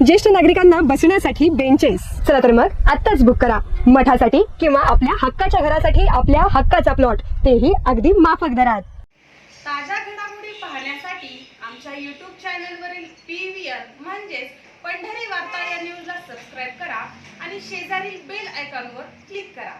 ज्येष्ठ नागरिकांना बसण्यासाठी बेंचेस चला तर मग आत्ताच बुक करा. मठासाठी किंवा आपल्या हक्काच्या घरासाठी आपल्या हक्काचा प्लॉट तेही अगदी माफक दरात. ताज्या घडामोडी पाहण्यासाठी आमच्या यूट्यूब चॅनलवरील पी व्ही आर म्हणजेच पंढरी वार्ता या न्यूजला सबस्क्राईब करा आणि शेजारील बेल आयकॉनवर क्लिक करा.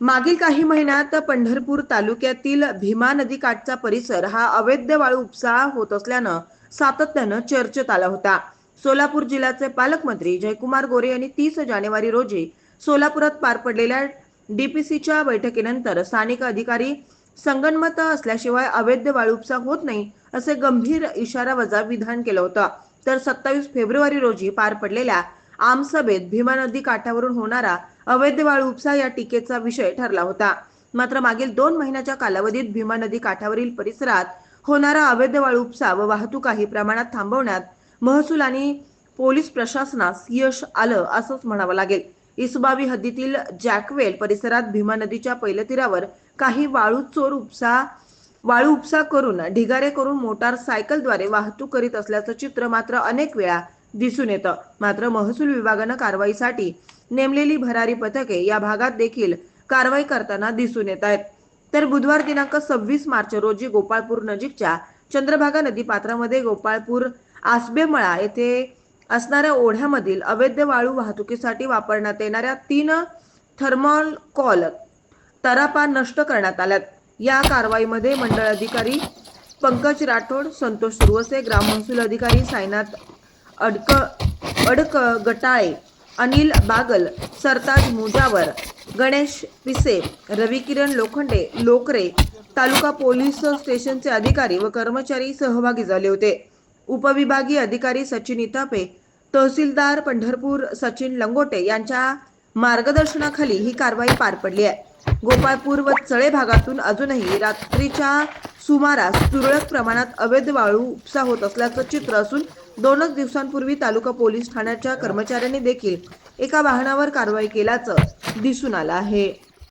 मागील काही महिन्यात पंढरपूर तालुक्यातील भीमा नदी काठचा परिसर हा अवैध वाळू उपसा होत असल्यानं सातत्यानं चर्चेत आला होता. सोलापूर जिल्ह्याचे पालकमंत्री जयकुमार गोरे यांनी तीस जानेवारी रोजी सोलापुरात पार पडलेल्या डीपीसीच्या बैठकीनंतर स्थानिक अधिकारी संगणमत असल्याशिवाय अवैध वाळू उपसा होत नाही असे गंभीर इशारा वजा विधान केलं होतं. तर सत्तावीस फेब्रुवारी रोजी पार पडलेल्या आमसभेत भीमा नदी काठावरून होणारा अवैध वाळू उपसा या टीकेचा विषय ठरला होता. मात्र मागील दोन महिन्याच्या कालावधीत भीमा नदी काठावरील परिसरात होणारा अवैध वाळू उपसा व वाहतूक काही प्रमाणात थांबवण्यात महसूल आणि पोलीस प्रशासनास यश आलं असंच म्हणावं लागेल. इसबावी हद्दीतील जॅकवेल परिसरात भीमा नदीच्या पहिल्या तीरावर काही वाळू चोर उपसा वाळू उपसा करून ढिगारे करून मोटार सायकलद्वारे वाहतूक करीत असल्याचं चित्र मात्र अनेक वेळा दिसून येतं. मात्र महसूल विभागानं कारवाईसाठी नेमलेली भरारी पथके या भागात देखील कारवाई करताना दिसून येत आहेत. तर बुधवार दिनांक सव्वीस मार्च रोजी गोपाळपूर नजीकच्या चंद्रभागा नदी पात्रामध्ये गोपाळपूर आसबेमळा येथे असणाऱ्या ओढ्यामधील अवैध वाळू वाहतुकीसाठी वापरण्यात येणाऱ्या तीन थर्मॉल कॉल तरापा नष्ट करण्यात आल्यात. या कारवाईमध्ये मंडळ अधिकारी पंकज राठोड संतोष सुरवसे ग्राममहसूल अधिकारी साईनाथ अडक अडक गटाळे अनिल बागल सरताज मुजावर गणेश पिसे रविकिरण लोखंडे लोकरे तालुका पोलीस स्टेशनचे अधिकारी व कर्मचारी सहभागी झाले होते. उपविभागीय अधिकारी सचिन इतापे तहसीलदार पंढरपूर सचिन लंगोटे यांच्या मार्गदर्शनाखाली ही कारवाई पार पडली आहे. गोपाळपूर व चळे भागातून अजूनही रात्रीच्या सुमारास तुरळक प्रमाणात अवैध वाळू उपसा होत असल्याचं चित्र असून दोनच दिवसांपूर्वी तालुका पोलीस ठाण्याच्या कर्मचाऱ्यांनी देखील एका वाहनावर कारवाई केल्याचं दिसून आलं आहे.